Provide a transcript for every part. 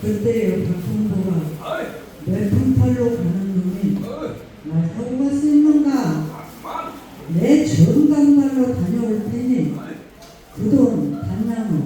그때요 박홍보가 매품팔로 가는 놈이 날 타고 갈 수 있는가 내 정강발로 다녀올 테니 그돈 단나무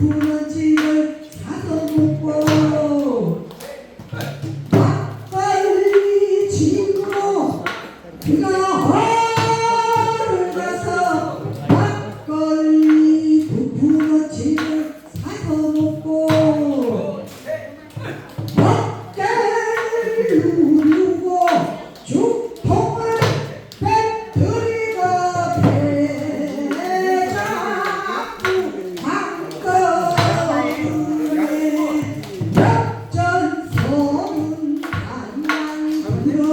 Pula de